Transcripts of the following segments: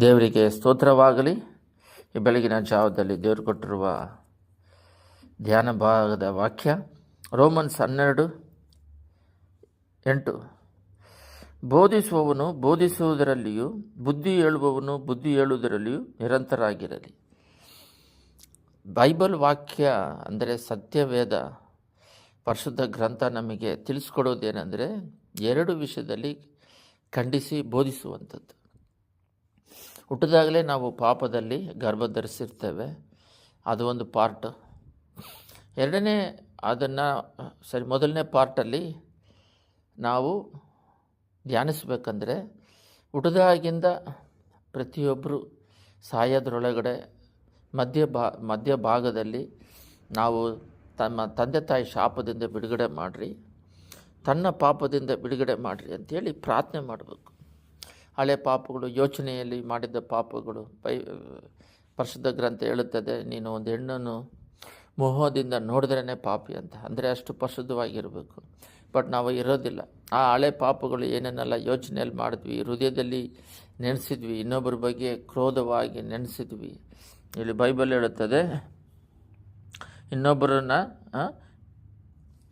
ದೇವರಿಗೆ ಸ್ತೋತ್ರವಾಗಲಿ. ಈ ಬೆಳಗಿನ ಜಾವದಲ್ಲಿ ದೇವರು ಕೊಟ್ಟಿರುವ ಧ್ಯಾನ ಭಾಗದ ವಾಕ್ಯ ರೋಮನ್ಸ್ ಹನ್ನೆರಡು ಎಂಟು. ಬೋಧಿಸುವವನು ಬೋಧಿಸುವುದರಲ್ಲಿಯೂ, ಬುದ್ಧಿ ಹೇಳುವವನು ಬುದ್ಧಿ ಹೇಳುವುದರಲ್ಲಿಯೂ ನಿರಂತರಾಗಿರಲಿ. ಬೈಬಲ್ ವಾಕ್ಯ ಅಂದರೆ ಸತ್ಯವೇದ ಪರಿಶುದ್ಧ ಗ್ರಂಥ ನಮಗೆ ತಿಳಿಸ್ಕೊಡೋದೇನೆಂದರೆ ಎರಡು ವಿಷಯದಲ್ಲಿ ಖಂಡಿಸಿ ಬೋಧಿಸುವಂಥದ್ದು. ಹುಟ್ಟಿದಾಗಲೇ ನಾವು ಪಾಪದಲ್ಲಿ ಗರ್ಭ ಧರಿಸಿರ್ತೇವೆ ಅದು ಒಂದು ಪಾರ್ಟ್ ಎರಡನೇ ಅದನ್ನು, ಸರಿ, ಮೊದಲನೇ ಪಾರ್ಟಲ್ಲಿ ನಾವು ಧ್ಯಾನಿಸ್ಬೇಕಂದ್ರೆ, ಹುಟ್ಟಿದಾಗಿಂದ ಪ್ರತಿಯೊಬ್ಬರು ಸಾಯೋದ್ರೊಳಗಡೆ ಮಧ್ಯ ಬಾ ಮಧ್ಯ ಭಾಗದಲ್ಲಿ ನಾವು ತಮ್ಮ ತಂದೆ ತಾಯಿ ಶಾಪದಿಂದ ಬಿಡುಗಡೆ ಮಾಡಿರಿ, ತನ್ನ ಪಾಪದಿಂದ ಬಿಡುಗಡೆ ಮಾಡಿರಿ ಅಂಥೇಳಿ ಪ್ರಾರ್ಥನೆ ಮಾಡಬೇಕು. ಹಳೆ ಪಾಪಗಳು, ಯೋಚನೆಯಲ್ಲಿ ಮಾಡಿದ ಪಾಪಗಳು, ಪೈ, ಪರಿಶುದ್ಧ ಗ್ರಂಥ ಹೇಳುತ್ತದೆ, ನೀನು ಒಂದು ಹೆಣ್ಣನ್ನು ಮೋಹದಿಂದ ನೋಡಿದ್ರೇ ಪಾಪಿ ಅಂತ. ಅಂದರೆ ಅಷ್ಟು ಪರಿಶುದ್ಧವಾಗಿರಬೇಕು. ಬಟ್ ನಾವು ಇರೋದಿಲ್ಲ. ಆ ಹಳೆ ಪಾಪಗಳು ಏನೇನೆಲ್ಲ ಯೋಚನೆಯಲ್ಲಿ ಮಾಡಿದ್ವಿ, ಹೃದಯದಲ್ಲಿ ನೆನೆಸಿದ್ವಿ, ಇನ್ನೊಬ್ಬರ ಬಗ್ಗೆ ಕ್ರೋಧವಾಗಿ ನೆನೆಸಿದ್ವಿ. ಇಲ್ಲಿ ಬೈಬಲ್ ಹೇಳುತ್ತದೆ, ಇನ್ನೊಬ್ಬರನ್ನ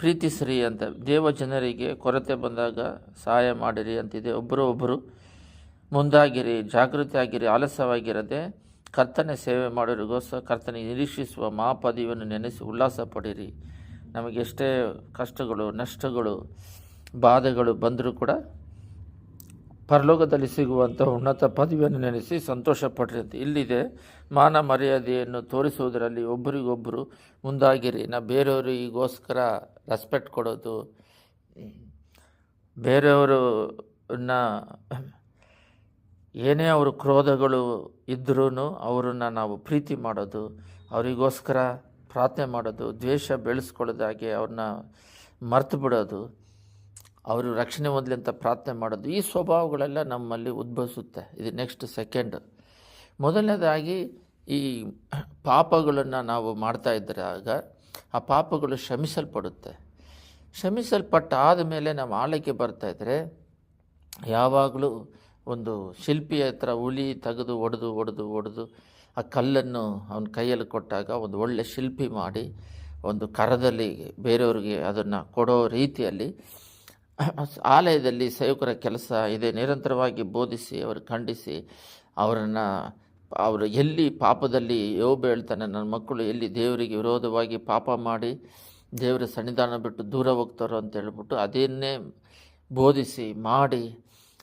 ಪ್ರೀತಿಸ್ರಿ ಅಂತ. ದೇವ ಜನರಿಗೆ ಕೊರತೆ ಬಂದಾಗ ಸಹಾಯ ಮಾಡಿರಿ ಅಂತಿದೆ. ಒಬ್ಬರು ಒಬ್ಬರು ಮುಂದಾಗಿರಿ, ಜಾಗೃತಿಯಾಗಿರಿ, ಆಲಸ್ಯವಾಗಿರದೆ ಕರ್ತನೆ ಸೇವೆ ಮಾಡೋರಿಗೋಸ್ಕರ ಕರ್ತನೆ ನಿರೀಕ್ಷಿಸುವ ಮಹಾಪದಿಯನ್ನು ನೆನೆಸಿ ಉಲ್ಲಾಸ ಪಡಿರಿ. ನಮಗೆ ಎಷ್ಟೇ ಕಷ್ಟಗಳು, ನಷ್ಟಗಳು, ಬಾಧೆಗಳು ಬಂದರೂ ಕೂಡ ಪರಲೋಕದಲ್ಲಿ ಸಿಗುವಂಥ ಉನ್ನತ ಪದವಿಯನ್ನು ನೆನೆಸಿ ಸಂತೋಷ ಪಟ್ಟಿರುತ್ತೆ ಇಲ್ಲಿದೆ ಮಾನ ಮರ್ಯಾದೆಯನ್ನು ತೋರಿಸುವುದರಲ್ಲಿ ಒಬ್ಬರಿಗೊಬ್ಬರು ಮುಂದಾಗಿರಿ. ನಾ ಬೇರೆಯವರಿಗೋಸ್ಕರ ರೆಸ್ಪೆಕ್ಟ್ ಕೊಡೋದು. ಬೇರೆಯವರನ್ನ ಏನೇ ಅವರು ಕ್ರೋಧಗಳು ಇದ್ರೂ ಅವರನ್ನು ನಾವು ಪ್ರೀತಿ ಮಾಡೋದು, ಅವರಿಗೋಸ್ಕರ ಪ್ರಾರ್ಥನೆ ಮಾಡೋದು, ದ್ವೇಷ ಬೆಳೆಸ್ಕೊಳ್ಳೋದಾಗೆ ಅವ್ರನ್ನ ಮರ್ತು ಬಿಡೋದು, ಅವರು ರಕ್ಷಣೆ ಹೊಂದಲಿ ಅಂತ ಪ್ರಾರ್ಥನೆ ಮಾಡೋದು, ಈ ಸ್ವಭಾವಗಳೆಲ್ಲ ನಮ್ಮಲ್ಲಿ ಉದ್ಭವಿಸುತ್ತೆ. ಇದು ನೆಕ್ಸ್ಟ್ ಸೆಕೆಂಡ್ ಮೊದಲನೇದಾಗಿ ಈ ಪಾಪಗಳನ್ನು ನಾವು ಮಾಡ್ತಾ ಇದ್ದಾಗ ಆ ಪಾಪಗಳು ಶ್ರಮಿಸಲ್ಪಡುತ್ತೆ ಶ್ರಮಿಸಲ್ಪಟ್ಟಾದ ಮೇಲೆ ನಾವು ಆಳಕ್ಕೆ ಬರ್ತಾ ಇದ್ದರೆ ಯಾವಾಗಲೂ ಒಂದು ಶಿಲ್ಪಿಯ ಹತ್ರ ಉಳಿ ತೆಗೆದು ಒಡೆದು ಒಡೆದು ಒಡೆದು ಆ ಕಲ್ಲನ್ನು ಅವನ ಕೈಯಲ್ಲಿ ಕೊಟ್ಟಾಗ ಒಂದು ಒಳ್ಳೆ ಶಿಲ್ಪಿ ಮಾಡಿ ಒಂದು ಕರದಲ್ಲಿ ಬೇರೆಯವ್ರಿಗೆ ಅದನ್ನು ಕೊಡೋ ರೀತಿಯಲ್ಲಿ ಆಲಯದಲ್ಲಿ ಸೇವಕರ ಕೆಲಸ ಇದೆ. ನಿರಂತರವಾಗಿ ಬೋಧಿಸಿ, ಅವರು ಖಂಡಿಸಿ, ಅವರನ್ನು ಅವರು ಎಲ್ಲಿ ಪಾಪದಲ್ಲಿ ಯೋಬ ಹೇಳ್ತಾನೆ, ನನ್ನ ಮಕ್ಕಳು ಎಲ್ಲಿ ದೇವರಿಗೆ ವಿರೋಧವಾಗಿ ಪಾಪ ಮಾಡಿ ದೇವರ ಸನ್ನಿಧಾನ ಬಿಟ್ಟು ದೂರ ಹೋಗ್ತಾರೋ ಅಂತ ಹೇಳ್ಬಿಟ್ಟು ಅದನ್ನೇ ಬೋಧಿಸಿ ಮಾಡಿ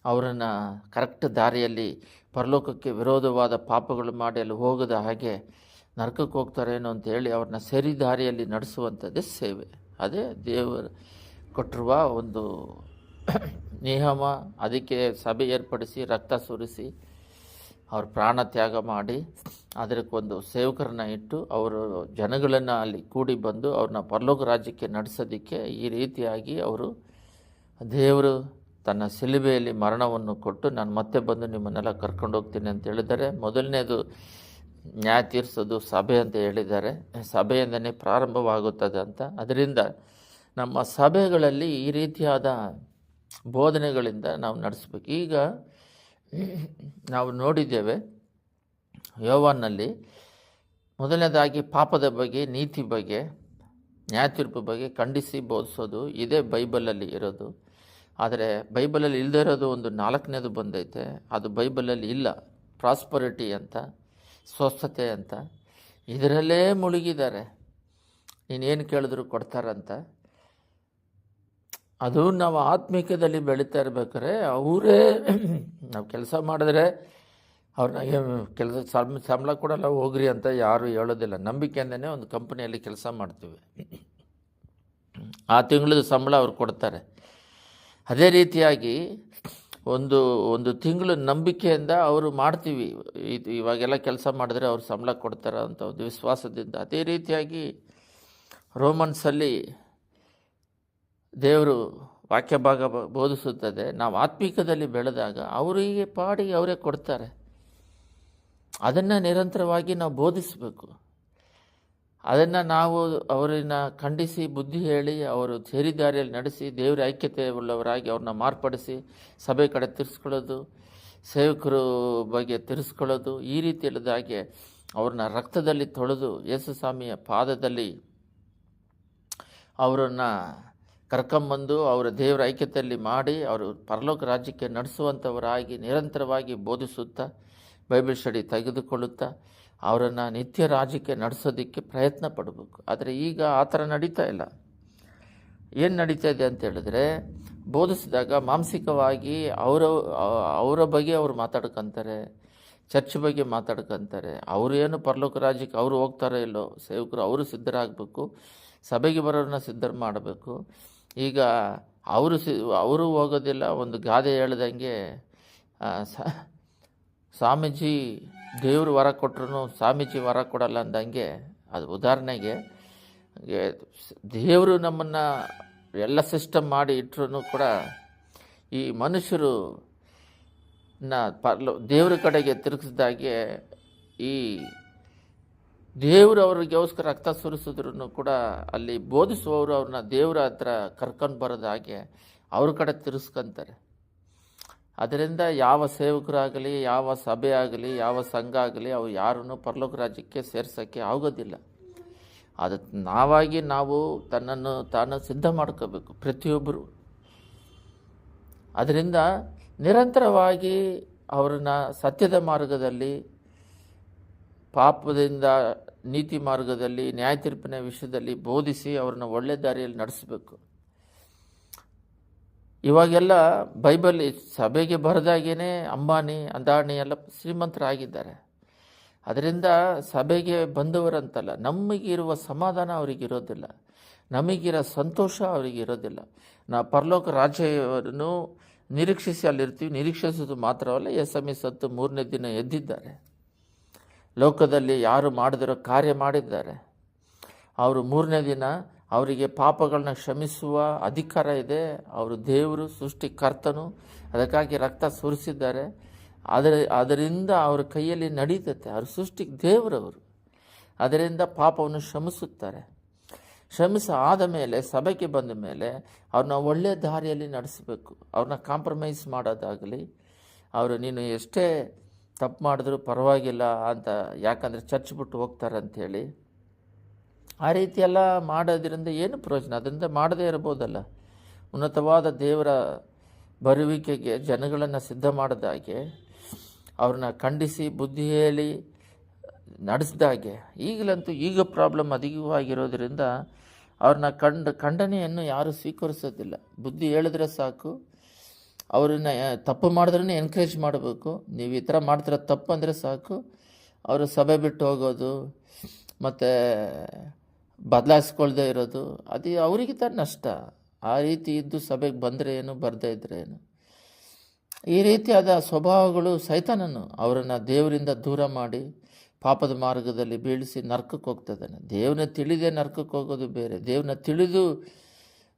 ಅವರನ್ನು ಕರೆಕ್ಟ್ ದಾರಿಯಲ್ಲಿ ಪರಲೋಕಕ್ಕೆ ವಿರೋಧವಾದ ಪಾಪಗಳು ಮಾಡಿ ಅಲ್ಲಿ ಹೋಗದ ಹಾಗೆ ನರಕಕ್ಕೆ ಹೋಗ್ತಾರೇನೋ ಅಂತ ಹೇಳಿ ಅವ್ರನ್ನ ಸರಿ ದಾರಿಯಲ್ಲಿ ನಡೆಸುವಂಥದ್ದೇ ಸೇವೆ. ಅದೇ ದೇವರು ಕೊಟ್ಟಿರುವ ಒಂದು ನಿಯಮ. ಅದಕ್ಕೆ ಸಭೆ ಏರ್ಪಡಿಸಿ, ರಕ್ತ ಸುರಿಸಿ, ಅವ್ರ ಪ್ರಾಣ ತ್ಯಾಗ ಮಾಡಿ ಅದಕ್ಕೊಂದು ಸೇವಕರನ್ನ ಇಟ್ಟು ಅವರು ಜನಗಳನ್ನು ಅಲ್ಲಿ ಕೂಡಿ ಬಂದು ಅವ್ರನ್ನ ಪರಲೋಕ ರಾಜ್ಯಕ್ಕೆ ನಡೆಸೋದಕ್ಕೆ ಈ ರೀತಿಯಾಗಿ ಅವರು ದೇವರು ತನ್ನ ಸಿಲುಬೆಯಲ್ಲಿ ಮರಣವನ್ನು ಕೊಟ್ಟು ನಾನು ಮತ್ತೆ ಬಂದು ನಿಮ್ಮನ್ನೆಲ್ಲ ಕರ್ಕೊಂಡು ಹೋಗ್ತೀನಿ ಅಂತ ಹೇಳಿದ್ದಾರೆ. ಮೊದಲನೇದು ನ್ಯಾಯ ತೀರಿಸೋದು ಸಭೆ ಅಂತ ಹೇಳಿದ್ದಾರೆ. ಸಭೆಯಿಂದನೇ ಪ್ರಾರಂಭವಾಗುತ್ತದೆ ಅಂತ. ಅದರಿಂದ ನಮ್ಮ ಸಭೆಗಳಲ್ಲಿ ಈ ರೀತಿಯಾದ ಬೋಧನೆಗಳಿಂದ ನಾವು ನಡೆಸ್ಬೇಕು. ಈಗ ನಾವು ನೋಡಿದ್ದೇವೆ ಯೋವನ್ನಲ್ಲಿ ಮೊದಲನೇದಾಗಿ ಪಾಪದ ಬಗ್ಗೆ, ನೀತಿ ಬಗ್ಗೆ ನ್ಯಾಯ ತೀರ್ಪು ಬಗ್ಗೆ ಖಂಡಿಸಿ ಬೋಧಿಸೋದು ಇದೇ ಬೈಬಲಲ್ಲಿ ಇರೋದು. ಆದರೆ ಬೈಬಲಲ್ಲಿ ಇಲ್ಲದೇ ಇರೋದು ಒಂದು ನಾಲ್ಕನೇದು ಬಂದೈತೆ. ಅದು ಬೈಬಲಲ್ಲಿ ಇಲ್ಲ. ಪ್ರಾಸ್ಪರಿಟಿ ಅಂತ, ಸ್ವಸ್ಥತೆ ಅಂತ, ಇದರಲ್ಲೇ ಮುಳುಗಿದ್ದಾರೆ. ನೀನೇನು ಕೇಳಿದ್ರು ಕೊಡ್ತಾರಂತ. ಅದು ನಾವು ಆತ್ಮಿಕದಲ್ಲಿ ಬೆಳೀತಾ ಇರ್ಬೇಕಾದ್ರೆ ಅವರೇ ನಾವು ಕೆಲಸ ಮಾಡಿದ್ರೆ ಅವ್ರನ್ನ ಕೆಲಸ ಸಂಬಳ ಸಂಬಳ ಕೊಡಲ್ಲ, ಹೋಗ್ರಿ ಅಂತ ಯಾರೂ ಹೇಳೋದಿಲ್ಲ. ನಂಬಿಕೆಯಿಂದನೇ ಒಂದು ಕಂಪ್ನಿಯಲ್ಲಿ ಕೆಲಸ ಮಾಡ್ತೀವಿ. ಆ ತಿಂಗಳದ ಸಂಬಳ ಅವ್ರು ಕೊಡ್ತಾರೆ. ಅದೇ ರೀತಿಯಾಗಿ ಒಂದು ಒಂದು ತಿಂಗಳು ನಂಬಿಕೆಯಿಂದ ಅವರು ಮಾಡ್ತೀವಿ. ಇದು ಇವಾಗೆಲ್ಲ ಕೆಲಸ ಮಾಡಿದ್ರೆ ಅವ್ರು ಸಂಬಳ ಕೊಡ್ತಾರೆ ಅಂತ ಒಂದು ವಿಶ್ವಾಸದಿಂದ. ಅದೇ ರೀತಿಯಾಗಿ ರೋಮನ್ಸಲ್ಲಿ ದೇವರು ವಾಕ್ಯ ಭಾಗ ಬೋಧಿಸುತ್ತದೆ. ನಾವು ಆತ್ಮೀಕದಲ್ಲಿ ಬೆಳೆದಾಗ ಅವರಿಗೆ ಪಾಡಿಗೆ ಅವರೇ ಕೊಡ್ತಾರೆ. ಅದನ್ನು ನಿರಂತರವಾಗಿ ನಾವು ಬೋಧಿಸಬೇಕು. ಅದನ್ನು ನಾವು ಅವರನ್ನ ಖಂಡಿಸಿ, ಬುದ್ಧಿ ಹೇಳಿ, ಅವರು ಸೇರಿದಾರಿಯಲ್ಲಿ ನಡೆಸಿ, ದೇವರ ಐಕ್ಯತೆ ಉಳ್ಳವರಾಗಿ ಅವ್ರನ್ನ ಮಾರ್ಪಡಿಸಿ, ಸಭೆ ಕಡೆ ತಿರ್ಸ್ಕೊಳ್ಳೋದು, ಸೇವಕರು ಬಗ್ಗೆ ತಿರ್ಸ್ಕೊಳ್ಳೋದು, ಈ ರೀತಿಯಲ್ಲದಾಗೆ ಅವ್ರನ್ನ ರಕ್ತದಲ್ಲಿ ತೊಳೆದು ಯೇಸು ಸ್ವಾಮಿಯ ಪಾದದಲ್ಲಿ ಅವರನ್ನು ಕರ್ಕೊಂಬಂದು, ಅವರ ದೇವರ ಐಕ್ಯತೆಯಲ್ಲಿ ಮಾಡಿ, ಅವರು ಪರಲೋಕ ರಾಜ್ಯಕ್ಕೆ ನಡೆಸುವಂಥವರಾಗಿ ನಿರಂತರವಾಗಿ ಬೋಧಿಸುತ್ತಾ, ಬೈಬಲ್ ಸ್ಟಡಿ ತೆಗೆದುಕೊಳ್ಳುತ್ತಾ ಅವರನ್ನು ನಿತ್ಯ ರಾಜಕೀಯ ನಡೆಸೋದಕ್ಕೆ ಪ್ರಯತ್ನ ಪಡಬೇಕು. ಆದರೆ ಈಗ ಆ ಥರ ನಡೀತಾ ಇಲ್ಲ. ಏನು ನಡೀತಾ ಇದೆ ಅಂತ ಹೇಳಿದ್ರೆ, ಬೋಧಿಸಿದಾಗ ಮಾನಸಿಕವಾಗಿ ಅವರ ಅವರ ಬಗ್ಗೆ ಅವರು ಮಾತಾಡ್ಕೊಂತಾರೆ, ಚರ್ಚ್ ಬಗ್ಗೆ ಮಾತಾಡ್ಕೊಂತಾರೆ. ಅವರು ಏನು ಪರಲೋಕ ರಾಜ್ಯಕ್ಕೆ ಅವರು ಹೋಗ್ತಾರೋ ಇಲ್ಲೋ, ಸೇವಕರು ಅವರು ಸಿದ್ಧರಾಗಬೇಕು, ಸಭೆಗೆ ಬರೋರನ್ನ ಸಿದ್ಧ ಮಾಡಬೇಕು. ಈಗ ಅವರು ಸಿ, ಅವರು ಹೋಗೋದಿಲ್ಲ, ಒಂದು ಗಾದೆ ಹೇಳ್ದಂಗೆ ಸ- ಸ್ವಾಮೀಜಿ ದೇವರು ವರ ಕೊಟ್ಟರು ಸ್ವಾಮೀಜಿ ವರ ಕೊಡಲ್ಲ ಅಂದಂಗೆ, ಅದು ಉದಾಹರಣೆಗೆ ದೇವರು ನಮ್ಮನ್ನು ಎಲ್ಲ ಸಿಸ್ಟಮ್ ಮಾಡಿ ಇಟ್ಟರು ಕೂಡ ಈ ಮನುಷ್ಯರು ನ ಪರ್ಲು, ದೇವ್ರ ಕಡೆಗೆ ತಿರುಗಿಸಿದಾಗೆ ಈ ದೇವರು ಅವ್ರಿಗೋಸ್ಕರ ರಕ್ತ ಸುರಿಸಿದ್ರು ಕೂಡ ಅಲ್ಲಿ ಬೋಧಿಸುವವರು ಅವ್ರನ್ನ ದೇವರ ಹತ್ರ ಕರ್ಕೊಂಡು ಬರೋದಾಗೆ ಅವ್ರ ಕಡೆ ತಿರ್ಸ್ಕೊಂತಾರೆ. ಅದರಿಂದ ಯಾವ ಸೇವಕರಾಗಲಿ, ಯಾವ ಸಭೆ ಆಗಲಿ, ಯಾವ ಸಂಘ ಆಗಲಿ, ಅವು ಯಾರನ್ನು ಪರಲೋಕ ರಾಜ್ಯಕ್ಕೆ ಸೇರ್ಸೋಕ್ಕೆ ಆಗೋದಿಲ್ಲ. ಅದು ನಾವಾಗಿ ನಾವು ತನ್ನನ್ನು ತಾನು ಸಿದ್ಧ ಮಾಡ್ಕೋಬೇಕು ಪ್ರತಿಯೊಬ್ಬರು. ಅದರಿಂದ ನಿರಂತರವಾಗಿ ಅವರನ್ನು ಸತ್ಯದ ಮಾರ್ಗದಲ್ಲಿ, ಪಾಪದಿಂದ ನೀತಿ ಮಾರ್ಗದಲ್ಲಿ ನ್ಯಾಯ ವಿಷಯದಲ್ಲಿ ಬೋಧಿಸಿ ಅವ್ರನ್ನ ಒಳ್ಳೆ ದಾರಿಯಲ್ಲಿ ನಡೆಸಬೇಕು. ಇವಾಗೆಲ್ಲ ಬೈಬಲ್ ಸಭೆಗೆ ಬರೆದಾಗೇ ಅಂಬಾನಿ, ಅಂದಾಣಿ ಎಲ್ಲ ಶ್ರೀಮಂತರಾಗಿದ್ದಾರೆ. ಅದರಿಂದ ಸಭೆಗೆ ಬಂದವರಂತಲ್ಲ, ನಮಗಿರುವ ಸಮಾಧಾನ ಅವರಿಗಿರೋದಿಲ್ಲ, ನಮಗಿರೋ ಸಂತೋಷ ಅವರಿಗಿರೋದಿಲ್ಲ. ನಾವು ಪರಲೋಕ ರಾಜ್ಯವನ್ನು ನಿರೀಕ್ಷಿಸಿ ಅಲ್ಲಿರ್ತೀವಿ, ನಿರೀಕ್ಷಿಸೋದು ಮಾತ್ರವಲ್ಲ ಎಸ್ ಎಂ ಎಸ್ ಸತ್ತು ಮೂರನೇ ದಿನ ಎದ್ದಿದ್ದಾರೆ. ಲೋಕದಲ್ಲಿ ಯಾರು ಮಾಡಿದರೋ ಕಾರ್ಯ ಮಾಡಿದ್ದಾರೆ. ಅವರು ಮೂರನೇ ದಿನ ಅವರಿಗೆ ಪಾಪಗಳನ್ನ ಕ್ಷಮಿಸುವ ಅಧಿಕಾರ ಇದೆ. ಅವರು ದೇವರು, ಸೃಷ್ಟಿಕರ್ತನು. ಅದಕ್ಕಾಗಿ ರಕ್ತ ಸುರಿಸಿದ್ದಾರೆ. ಅದರ ಅದರಿಂದ ಅವರ ಕೈಯಲ್ಲಿ ನಡೀತತೆ. ಅವ್ರ ಸೃಷ್ಟಿ, ದೇವರವರು. ಅದರಿಂದ ಪಾಪವನ್ನು ಶ್ರಮಿಸುತ್ತಾರೆ ಶ್ರಮಿಸ ಆದ ಮೇಲೆ, ಸಭೆಗೆ ಬಂದ ಮೇಲೆ ಅವ್ರನ್ನ ಒಳ್ಳೆಯ ದಾರಿಯಲ್ಲಿ ನಡೆಸಬೇಕು. ಅವ್ರನ್ನ ಕಾಂಪ್ರಮೈಸ್ ಮಾಡೋದಾಗಲಿ, ಅವರು ನೀನು ಎಷ್ಟೇ ತಪ್ಪು ಮಾಡಿದ್ರು ಪರವಾಗಿಲ್ಲ ಅಂತ ಯಾಕಂದರೆ ಚರ್ಚ್ ಬಿಟ್ಟು ಹೋಗ್ತಾರೆ ಆ ರೀತಿಯೆಲ್ಲ ಮಾಡೋದ್ರಿಂದ ಏನು ಪ್ರಯೋಜನ? ಅದರಿಂದ ಮಾಡದೇ ಇರ್ಬೋದಲ್ಲ. ಉನ್ನತವಾದ ದೇವರ ಬರುವಿಕೆಗೆ ಜನಗಳನ್ನು ಸಿದ್ಧ ಮಾಡಿದಾಗೆ ಅವ್ರನ್ನ ಖಂಡಿಸಿ, ಬುದ್ಧಿ ಹೇಳಿ ನಡೆಸಿದಾಗೆ ಈಗಲಂತೂ ಈಗ ಪ್ರಾಬ್ಲಮ್ ಅಧಿಕವಾಗಿರೋದ್ರಿಂದ ಅವ್ರನ್ನ ಕಂಡ, ಖಂಡನೆಯನ್ನು ಯಾರೂ ಸ್ವೀಕರಿಸೋದಿಲ್ಲ. ಬುದ್ಧಿ ಹೇಳಿದ್ರೆ ಸಾಕು, ಅವ್ರನ್ನ ತಪ್ಪು ಮಾಡಿದ್ರೇ ಎನ್ಕರೇಜ್ ಮಾಡಬೇಕು. ನೀವು ಈ ಥರ ಮಾಡ್ತಿರೋ ತಪ್ಪು ಅಂದರೆ ಸಾಕು, ಅವರು ಸಭೆ ಬಿಟ್ಟು ಹೋಗೋದು, ಮತ್ತು ಬದಲಾಯಿಸ್ಕೊಳ್ದೇ ಇರೋದು, ಅದು ಅವರಿಗೆ ತಾನು ನಷ್ಟ. ಆ ರೀತಿ ಇದ್ದು ಸಭೆಗೆ ಬಂದರೆ ಏನು, ಬರದೇ ಇದ್ರೆ ಏನು? ಈ ರೀತಿಯಾದ ಸ್ವಭಾವಗಳು ಸೈತಾನನು ಅವರನ್ನು ದೇವರಿಂದ ದೂರ ಮಾಡಿ ಪಾಪದ ಮಾರ್ಗದಲ್ಲಿ ಬೀಳಿಸಿ ನರ್ಕಕ್ಕೆ ಹೋಗ್ತದಾನೆ ದೇವನ ತಿಳಿದೇ ನರ್ಕಕ್ಕೆ ಹೋಗೋದು ಬೇರೆ. ದೇವನ ತಿಳಿದು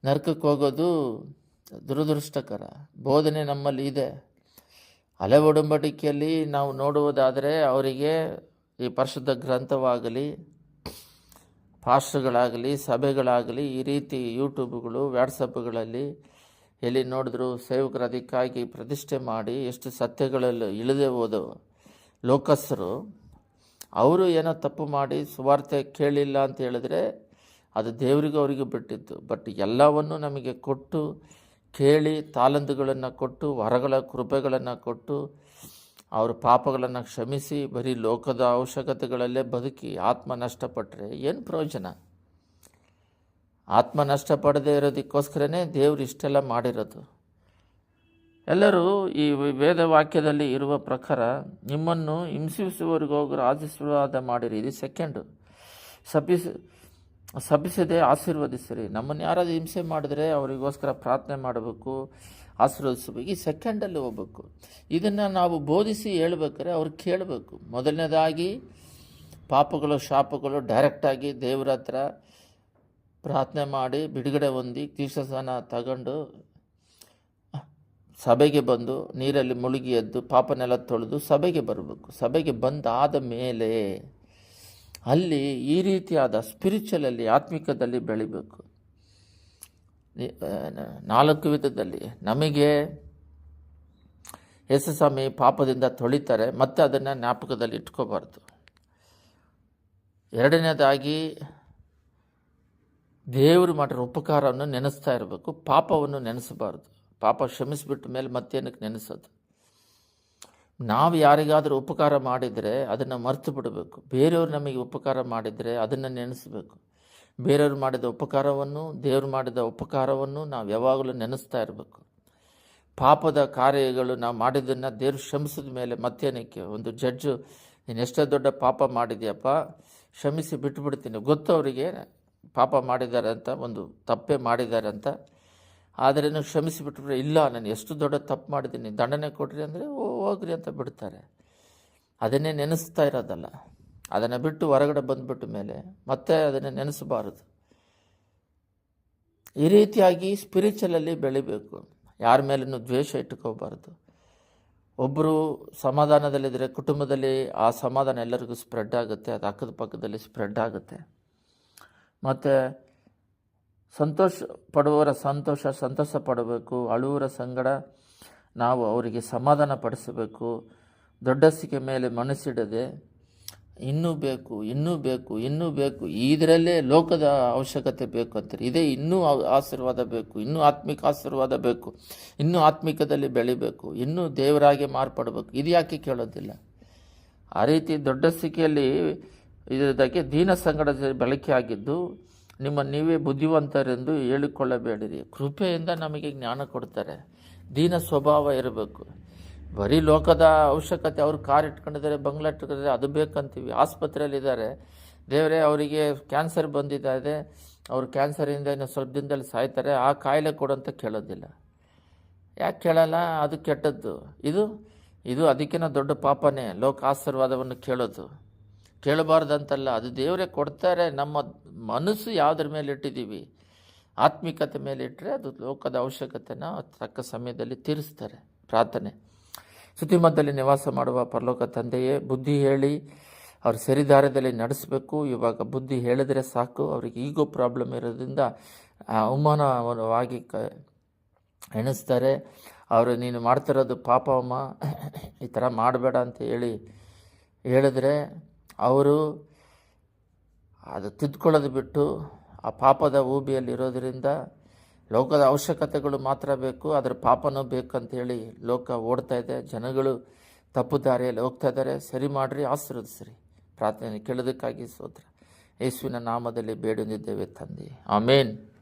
ನರ್ಕಕ್ಕೆ ಹೋಗೋದು ದುರದೃಷ್ಟಕರ. ಬೋಧನೆ ನಮ್ಮಲ್ಲಿ ಇದೆ. ಹಳೆ ಒಡಂಬಡಿಕೆಯಲ್ಲಿ ನಾವು ನೋಡುವುದಾದರೆ ಅವರಿಗೆ ಈ ಪರಿಶುದ್ಧ ಗ್ರಂಥವಾಗಲಿ ಪಾಸ್ಟ್ಗಳಾಗಲಿ, ಸಭೆಗಳಾಗಲಿ, ಈ ರೀತಿ ಯೂಟ್ಯೂಬ್ಗಳು ವ್ಯಾಟ್ಸಪ್ಗಳಲ್ಲಿ ಎಲ್ಲಿ ನೋಡಿದ್ರು ಸೇವಕರು ಅದಕ್ಕಾಗಿ ಪ್ರತಿಷ್ಠೆ ಮಾಡಿ ಎಷ್ಟು ಸತ್ಯಗಳಲ್ಲಿ ಇಳಿದೇ ಹೋದವು ಲೋಕಸ್ಥರು ಅವರು ಏನೋ ತಪ್ಪು ಮಾಡಿ ಸುವಾರ್ತೆ ಕೇಳಿಲ್ಲ ಅಂತ ಹೇಳಿದ್ರೆ ಅದು ದೇವರಿಗೂ ಅವರಿಗೂ ಬಿಟ್ಟಿದ್ದು ಬಟ್ ಎಲ್ಲವನ್ನು ನಮಗೆ ಕೊಟ್ಟು ಕೇಳಿ ತಾಲಂದುಗಳನ್ನು ಕೊಟ್ಟು, ವರಗಳ ಕೃಪೆಗಳನ್ನು ಕೊಟ್ಟು ಅವ್ರ ಪಾಪಗಳನ್ನು ಕ್ಷಮಿಸಿ, ಬರೀ ಲೋಕದ ಅವಶ್ಯಕತೆಗಳಲ್ಲೇ ಬದುಕಿ ಆತ್ಮ ನಷ್ಟಪಟ್ಟರೆ ಏನು ಪ್ರಯೋಜನ? ಆತ್ಮ ನಷ್ಟಪಡದೇ ಇರೋದಕ್ಕೋಸ್ಕರನೇ ದೇವರು ಇಷ್ಟೆಲ್ಲ ಮಾಡಿರೋದು. ಎಲ್ಲರೂ ಈ ವೇದ ವಾಕ್ಯದಲ್ಲಿ ಇರುವ ಪ್ರಕಾರ ನಿಮ್ಮನ್ನು ಹಿಂಸಿಸುವವರಿಗೋಗರು ಆಶೀರ್ವಾದ ಮಾಡಿರಿ. ಇದು ಸೆಕೆಂಡು ಸಪಿಸ, ಸಪಿಸದೆ ಆಶೀರ್ವದಿಸಿರಿ. ನಮ್ಮನ್ನು ಯಾರಾದರೂ ಹಿಂಸೆ ಮಾಡಿದ್ರೆ ಅವರಿಗೋಸ್ಕರ ಪ್ರಾರ್ಥನೆ ಮಾಡಬೇಕು. ಆಶೀರ್ವದಿಸಬೇಕು. ಈ ಸೆಕೆಂಡಲ್ಲಿ ಹೋಗ್ಬೇಕು. ಇದನ್ನು ನಾವು ಬೋಧಿಸಿ ಹೇಳ್ಬೇಕಾರೆ ಅವ್ರು ಕೇಳಬೇಕು. ಮೊದಲನೇದಾಗಿ ಪಾಪಗಳು, ಶಾಪಗಳು ಡೈರೆಕ್ಟಾಗಿ ದೇವರ ಹತ್ರ ಪ್ರಾರ್ಥನೆ ಮಾಡಿ ಬಿಡುಗಡೆ ಹೊಂದಿ ತೀರ್ಥಸ್ಥಾನ ತಗೊಂಡು ಸಭೆಗೆ ಬಂದು ನೀರಲ್ಲಿ ಮುಳುಗಿ ಎದ್ದು ಪಾಪನೆಲ್ಲ ತೊಳೆದು ಸಭೆಗೆ ಬರಬೇಕು. ಸಭೆಗೆ ಬಂದಾದ ಮೇಲೆ ಅಲ್ಲಿ ಈ ರೀತಿಯಾದ ಸ್ಪಿರಿಚುವಲಲ್ಲಿ ಆತ್ಮಿಕದಲ್ಲಿ ಬೆಳಿಬೇಕು. ನಾಲ್ಕು ವಿಧದಲ್ಲಿ ನಮಗೆ ಯೇಸು ಸ್ವಾಮಿ ಪಾಪದಿಂದ ತೊಳಿತಾರೆ, ಮತ್ತೆ ಅದನ್ನು ಜ್ಞಾಪಕದಲ್ಲಿ ಇಟ್ಕೋಬಾರ್ದು. ಎರಡನೇದಾಗಿ, ದೇವರು ಮಾಡಿರೋ ಉಪಕಾರವನ್ನು ನೆನೆಸ್ತಾ ಇರಬೇಕು, ಪಾಪವನ್ನು ನೆನೆಸಬಾರ್ದು. ಪಾಪ ಕ್ಷಮಿಸಿಬಿಟ್ಟ ಮೇಲೆ ಮತ್ತೇನಕ್ಕೆ ನೆನೆಸೋದು? ನಾವು ಯಾರಿಗಾದರೂ ಉಪಕಾರ ಮಾಡಿದರೆ ಅದನ್ನು ಮರ್ತು ಬಿಡಬೇಕು. ಬೇರೆಯವರು ನಮಗೆ ಉಪಕಾರ ಮಾಡಿದರೆ ಅದನ್ನು ನೆನೆಸಬೇಕು. ಬೇರೆಯವರು ಮಾಡಿದ ಉಪಕಾರವನ್ನು, ದೇವರು ಮಾಡಿದ ಉಪಕಾರವನ್ನು ನಾವು ಯಾವಾಗಲೂ ನೆನೆಸ್ತಾ ಇರಬೇಕು. ಪಾಪದ ಕಾರ್ಯಗಳು ನಾವು ಮಾಡಿದ್ದನ್ನು ದೇವರು ಕ್ಷಮಿಸಿದ ಮೇಲೆ ಮತ್ತೇನಕ್ಕೆ? ಒಂದು ಜಡ್ಜು, ನೀನು ಎಷ್ಟೇ ದೊಡ್ಡ ಪಾಪ ಮಾಡಿದೆಯಪ್ಪ, ಕ್ಷಮಿಸಿ ಬಿಟ್ಟುಬಿಡ್ತೀನಿ ಗೊತ್ತು ಅವರಿಗೆ ಪಾಪ ಮಾಡಿದ್ದಾರೆ ಅಂತ, ಒಂದು ತಪ್ಪೇ ಮಾಡಿದ್ದಾರೆ ಅಂತ. ಆದರೆ ಶ್ರಮಿಸಿ ಬಿಟ್ಬಿಟ್ರೆ ಇಲ್ಲ, ನಾನು ಎಷ್ಟು ದೊಡ್ಡ ತಪ್ಪು ಮಾಡಿದ್ದೀನಿ. ದಂಡನೆ ಕೊಡ್ರಿ ಅಂದರೆ ಹೋಗ್ರಿ ಅಂತ ಬಿಡ್ತಾರೆ. ಅದನ್ನೇ ನೆನೆಸ್ತಾ ಇರೋದಲ್ಲ. ಅದನ್ನು ಬಿಟ್ಟು ಹೊರಗಡೆ ಬಂದುಬಿಟ್ಟ ಮೇಲೆ ಮತ್ತೆ ಅದನ್ನು ನೆನೆಸಬಾರದು. ಈ ರೀತಿಯಾಗಿ ಸ್ಪಿರಿಚುವಲಲ್ಲಿ ಬೆಳಿಬೇಕು. ಯಾರ ಮೇಲೂ ದ್ವೇಷ ಇಟ್ಕೋಬಾರ್ದು. ಒಬ್ಬರು ಸಮಾಧಾನದಲ್ಲಿದ್ದರೆ ಕುಟುಂಬದಲ್ಲಿ ಆ ಸಮಾಧಾನ ಎಲ್ಲರಿಗೂ ಸ್ಪ್ರೆಡ್ ಆಗುತ್ತೆ, ಅದು ಅಕ್ಕದ ಪಕ್ಕದಲ್ಲಿ ಸ್ಪ್ರೆಡ್ ಆಗುತ್ತೆ. ಮತ್ತು ಸಂತೋಷ ಪಡುವವರ ಸಂತೋಷ ಸಂತೋಷ ಪಡಬೇಕು. ಅಳುವರ ಸಂಗಡ ನಾವು ಅವರಿಗೆ ಸಮಾಧಾನ ಪಡಿಸಬೇಕು. ದೊಡ್ಡಸಿಕೆ ಮೇಲೆ ಮನಸ್ಸಿಡದೆ ಇನ್ನೂ ಬೇಕು ಇನ್ನೂ ಬೇಕು ಇನ್ನೂ ಬೇಕು. ಇದರಲ್ಲೇ ಲೋಕದ ಅವಶ್ಯಕತೆ ಬೇಕು ಅಂತಾರೆ. ಇದೇ ಇನ್ನೂ ಆಶೀರ್ವಾದ ಬೇಕು, ಇನ್ನೂ ಆತ್ಮಿಕ ಆಶೀರ್ವಾದ ಬೇಕು, ಇನ್ನೂ ಆತ್ಮಿಕದಲ್ಲಿ ಬೆಳಿಬೇಕು, ಇನ್ನೂ ದೇವರಾಗಿ ಮಾರ್ಪಡಬೇಕು. ಇದು ಯಾಕೆ ಕೇಳೋದಿಲ್ಲ? ಆ ರೀತಿ ದೊಡ್ಡ ಸ್ಥಿತಿಯಲ್ಲಿ ಇದಕ್ಕೆ ದೀನ ಸಂಗಡ ಬಳಕೆ ನಿಮ್ಮ ನೀವೇ ಬುದ್ಧಿವಂತರೆಂದು ಹೇಳಿಕೊಳ್ಳಬೇಡಿರಿ. ಕೃಪೆಯಿಂದ ನಮಗೆ ಜ್ಞಾನ ಕೊಡ್ತಾರೆ. ದೀನ ಸ್ವಭಾವ ಇರಬೇಕು. ಬರೀ ಲೋಕದ ಅವಶ್ಯಕತೆ ಅವ್ರು ಕಾರ್ ಇಟ್ಕೊಂಡಿದ್ದಾರೆ, ಬಂಗ್ಲಾ ಇಟ್ಕೊಂಡಿದ್ದಾರೆ, ಅದು ಬೇಕಂತೀವಿ. ಆಸ್ಪತ್ರೆಯಲ್ಲಿದ್ದಾರೆ. ದೇವರೇ, ಅವರಿಗೆ ಕ್ಯಾನ್ಸರ್ ಬಂದಿದೆ ಅವರು ಕ್ಯಾನ್ಸರಿಂದ ಇನ್ನು ಸ್ವಲ್ಪ ದಿನದಲ್ಲಿ ಸಾಯ್ತಾರೆ. ಆ ಕಾಯಿಲೆ ಅಂತ ಕೇಳೋದಿಲ್ಲ. ಯಾಕೆ ಕೇಳಲ್ಲ? ಅದು ಕೆಟ್ಟದ್ದು. ಇದು ಇದು ಅದಕ್ಕಿಂತ ದೊಡ್ಡ ಪಾಪನೇ. ಲೋಕ ಆಶೀರ್ವಾದವನ್ನು ಕೇಳೋದು. ಕೇಳಬಾರ್ದಂತಲ್ಲ. ಅದು ದೇವರೇ ಕೊಡ್ತಾರೆ. ನಮ್ಮ ಮನಸ್ಸು ಯಾವುದ್ರ ಮೇಲೆ ಇಟ್ಟಿದ್ದೀವಿ? ಆತ್ಮಿಕತೆ ಮೇಲೆ ಇಟ್ಟರೆ ಅದು ಲೋಕದ ಅವಶ್ಯಕತೆನ ತಕ್ಕ ಸಮಯದಲ್ಲಿ ತೀರಿಸ್ತಾರೆ. ಪ್ರಾರ್ಥನೆ. ಸುತ್ತಿಮದ್ದಲ್ಲಿ ನಿವಾಸ ಮಾಡುವ ಪರಲೋಕ ತಂದೆಯೇ, ಬುದ್ಧಿ ಹೇಳಿ ಅವ್ರು ಸರಿದಾರದಲ್ಲಿ ನಡೆಸಬೇಕು. ಇವಾಗ ಬುದ್ಧಿ ಹೇಳಿದ್ರೆ ಸಾಕು. ಅವ್ರಿಗೆ ಈಗೋ ಪ್ರಾಬ್ಲಮ್ ಇರೋದ್ರಿಂದ ಅವಮಾನವಾಗಿ ಕ, ಎಣಿಸ್ತಾರೆ. ಅವರು ನೀನು ಮಾಡ್ತಿರೋದು ಪಾಪ ಅಮ್ಮ, ಈ ಥರ ಮಾಡಬೇಡ ಅಂತ ಹೇಳಿ ಹೇಳಿದ್ರೆ ಅವರು ಅದು ತಿದ್ಕೊಳ್ಳೋದು ಬಿಟ್ಟು ಆ ಪಾಪದ ಊಬಿಯಲ್ಲಿ ಇರೋದರಿಂದ ಲೋಕದ ಅವಶ್ಯಕತೆಗಳು ಮಾತ್ರ ಬೇಕು ಅದರ ಪಾಪನೂ ಬೇಕಂತ ಹೇಳಿ ಲೋಕ ಓಡ್ತಾ ಇದೆ. ಜನಗಳು ತಪ್ಪು ದಾರಿಯಲ್ಲಿ ಹೋಗ್ತಾ ಇದ್ದಾರೆ. ಸರಿ ಮಾಡಿರಿ, ಆಶೀರ್ವದಿಸ್ರಿ. ಪ್ರಾರ್ಥನೆ ಕೇಳೋದಕ್ಕಾಗಿ ಸ್ತೋತ್ರ ಯೇಸುವಿನ ನಾಮದಲ್ಲಿ ಬೇಡೊಂದಿದ್ದೇವೆ ತಂದೆ. ಆಮೇನ್.